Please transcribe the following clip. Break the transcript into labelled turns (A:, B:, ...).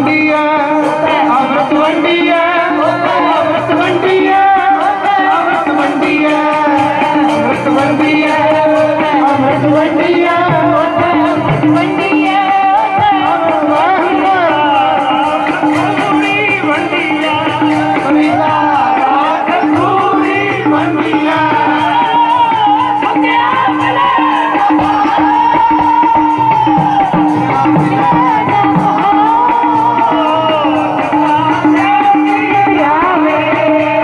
A: India.